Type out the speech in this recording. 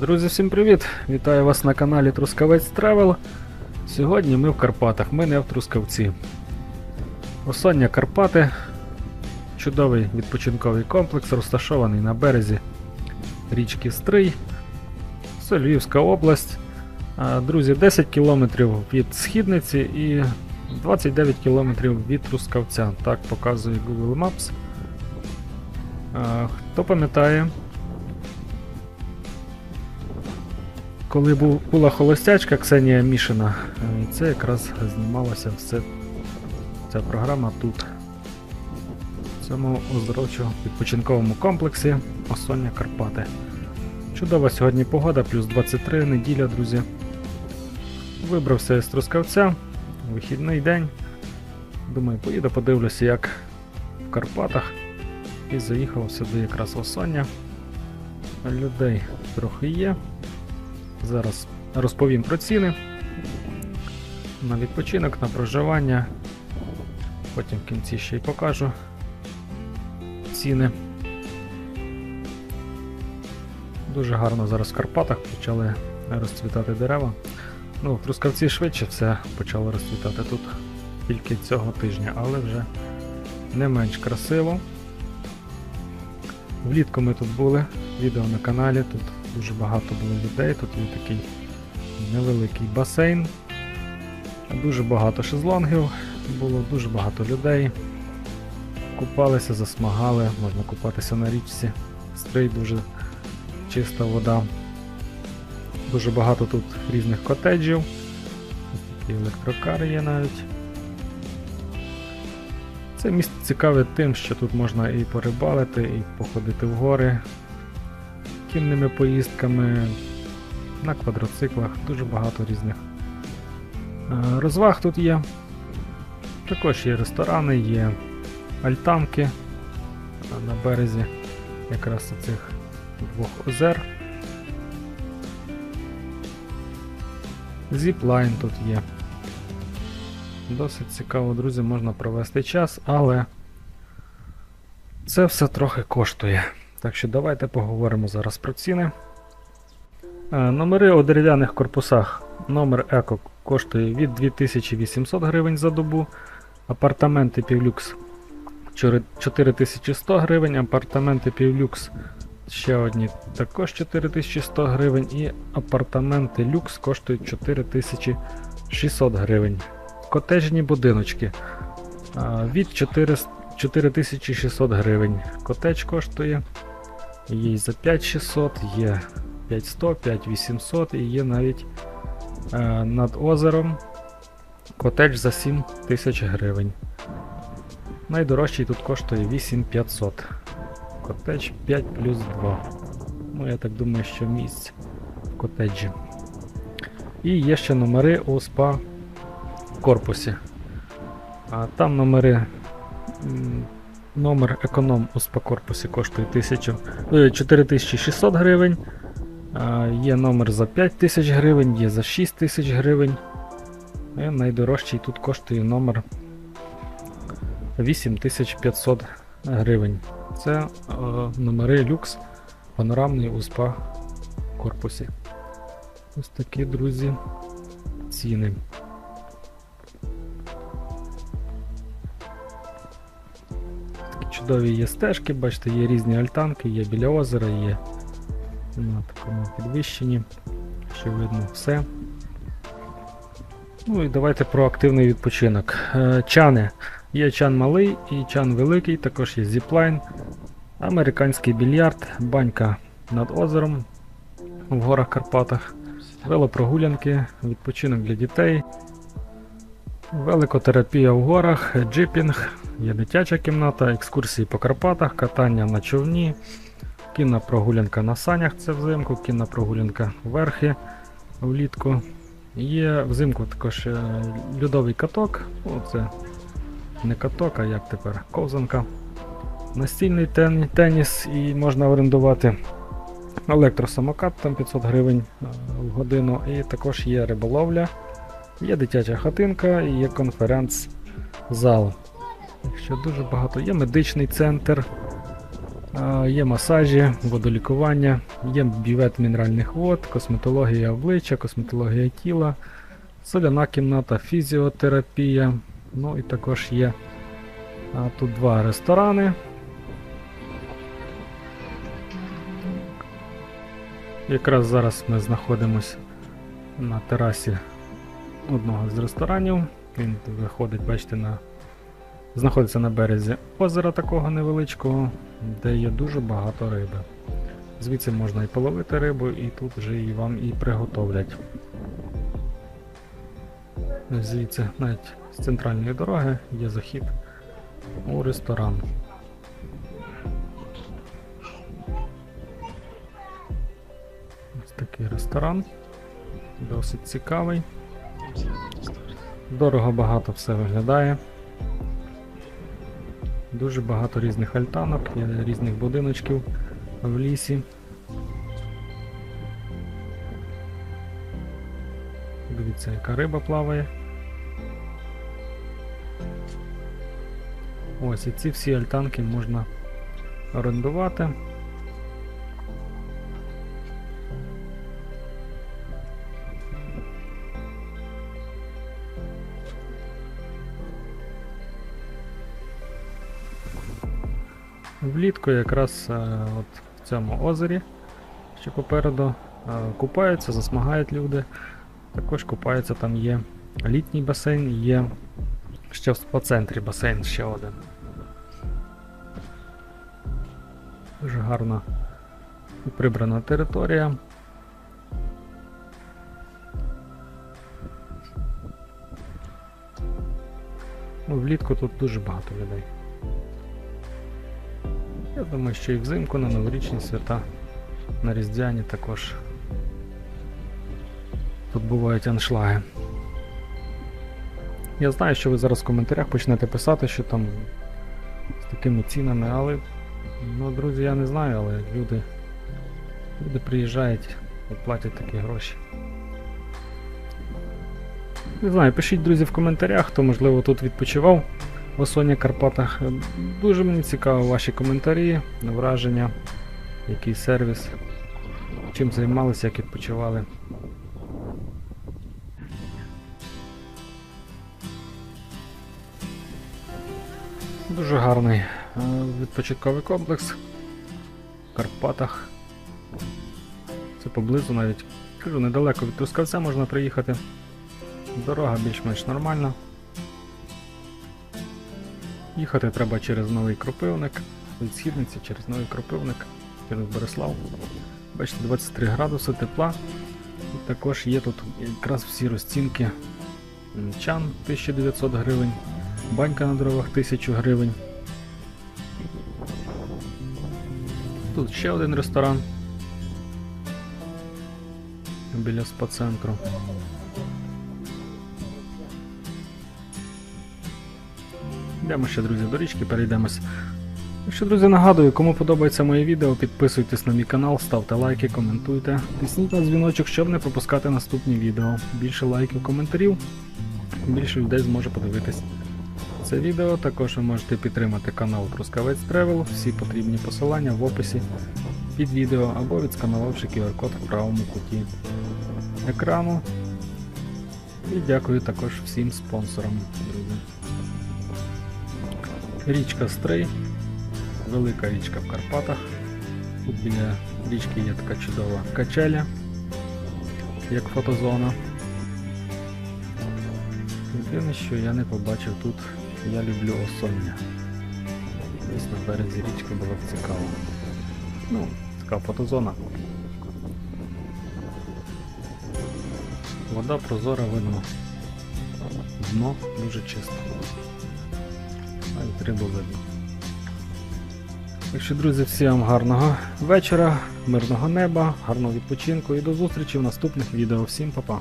Друзі, всім привіт! Вітаю вас на каналі Трускавець Тревел. Сьогодні ми в Карпатах, ми не в Трускавці. Осоння Карпати. Чудовий відпочинковий комплекс, розташований на березі річки Стрий. Це Львівська область. Друзі, 10 кілометрів від східниці і 29 кілометрів від Трускавця. Так показує Google Maps. Хто пам'ятає, коли була холостячка Ксенія Мішина, е, це якраз знімалося все. Ця програма тут. В цьому оздоровчо відпочинковому комплексі Осоння Карпати. Чудова сьогодні погода, плюс 23 неділя, друзі. Вибрався із Трускавця, вихідний день. Думаю, поїду, подивлюся, як в Карпатах. І заїхав сюди якраз Осоння. Людей трохи є. Зараз розповім про ціни на відпочинок, на проживання. Потім в кінці ще й покажу ціни. Дуже гарно зараз в Карпатах почали розцвітати дерева. Ну, в Трускавці швидше все почало розцвітати тут тільки цього тижня, але вже не менш красиво. Влітку ми тут були, відео на каналі, тут дуже багато було людей, тут є такий невеликий басейн, дуже багато шезлонгів, було дуже багато людей. Купалися, засмагали, можна купатися на річці. Стрий дуже чиста вода. Дуже багато тут різних котеджів. Ось Такі електрокари є навіть. Це місце цікаве тим, що тут можна і порибалити, і походити в гори кінними поїздками, на квадроциклах, дуже багато різних е, розваг тут є. Також є ресторани, є альтанки на березі якраз цих двох озер. Зіплайн тут є. Досить цікаво, друзі, можна провести час, але це все трохи коштує. Так що давайте поговоримо зараз про ціни. Е, Номери у дерев'яних корпусах. Номер Еко коштує від 2800 гривень за добу. Апартаменти Півлюкс 4100 гривень, апартаменти Півлюкс ще одні також 4100 гривень, і апартаменти Люкс коштують 4600 гривень. Котежні будиночки від 4600 гривень. Котеч коштує. Є за 5600, є 5100, 5800 і є навіть е, над озером котедж за 7000 гривень. Найдорожчий тут коштує 8500. Котедж 5 плюс 2. Ну, я так думаю, що місць в котеджі. І є ще номери у спа корпусі. А там номери. Номер економ у спа-корпусі коштує 1000, е, 4600 гривень. Є номер за 5000 гривень, є за 6000 гривень. І найдорожчий тут коштує номер 8500 гривень. Це е, номери люкс панорамний у спа корпусі. Ось такі, друзі, ціни. Чудові є стежки, бачите, є різні альтанки, є біля озера, є на такому підвищенні, що видно все. Ну і давайте про активний відпочинок. Е, Чани. Є чан малий і чан великий, також є зіплайн, американський більярд, банька над озером в горах Карпатах, велопрогулянки, відпочинок для дітей, великотерапія в горах, джипінг, є дитяча кімната, екскурсії по Карпатах, катання на човні, кінна прогулянка на санях, це взимку, кінна прогулянка верхи влітку. Є взимку також е, льодовий каток, ну, це не каток, а як тепер ковзанка. Настільний тен- теніс і можна орендувати електросамокат, там 500 гривень е, в годину. І також є риболовля, є дитяча хатинка і є конференц-зал. Так що дуже багато. Є медичний центр, Є масажі, водолікування, є бювет мінеральних вод, косметологія обличчя, косметологія тіла, соляна кімната, фізіотерапія. Ну і також є тут два ресторани. Якраз зараз ми знаходимося на терасі одного з ресторанів. Він виходить, бачите, на знаходиться на березі озера такого невеличкого, де є дуже багато риби. Звідси можна і половити рибу, і тут вже і вам і приготовлять. Звідси, навіть з центральної дороги, є захід у ресторан. Ось такий ресторан. Досить цікавий. Дорого багато все виглядає. Дуже багато різних альтанок, є різних будиночків в лісі. Дивіться, яка риба плаває. Ось і ці всі альтанки можна орендувати. Влітку якраз е, от в цьому озері, що попереду, е, купаються, засмагають люди. Також купаються, там є літній басейн, є ще в спа-центрі басейн ще один. Дуже гарна прибрана територія. Ну, влітку тут дуже багато людей. Я думаю, що і взимку на новорічні свята, на Різдвяні також тут бувають аншлаги. Я знаю, що ви зараз в коментарях почнете писати, що там з такими цінами, але ну, друзі, я не знаю, але люди, люди приїжджають і платять такі гроші. Не знаю, пишіть, друзі, в коментарях, хто можливо тут відпочивав в Осоні Карпатах. Дуже мені цікаво ваші коментарі, враження, який сервіс, чим займалися, як відпочивали. Дуже гарний е, відпочинковий комплекс в Карпатах. Це поблизу навіть. Кажу, недалеко від Трускавця можна приїхати. Дорога більш-менш нормальна. Їхати треба через новий кропивник, від східниці через новий кропивник, через Борислав. Бачите, 23 градуси тепла. І також є тут якраз всі розцінки. Чан 1900 гривень, банька на дровах 1000 гривень. Тут ще один ресторан біля спа-центру. Йдемо ще, друзі, до річки, перейдемось. Ну Що, друзі, нагадую, кому подобається моє відео, підписуйтесь на мій канал, ставте лайки, коментуйте, тисніть на дзвіночок, щоб не пропускати наступні відео. Більше лайків, коментарів, більше людей зможе подивитись це відео. Також ви можете підтримати канал Трускавець Тревел, всі потрібні посилання в описі під відео або відсканувавши QR-код в правому куті екрану. І дякую також всім спонсорам, друзі. Річка Стрий, велика річка в Карпатах. Тут біля річки є така чудова качеля, як фотозона. Єдине, що я не побачив тут, я люблю осоння. Десь на березі річки було б цікаво. Ну, така фотозона. Вода прозора видно. Дно дуже чисте. Навіть рибу. Так що, друзі, всім гарного вечора, мирного неба, гарного відпочинку і до зустрічі в наступних відео. Всім па-па!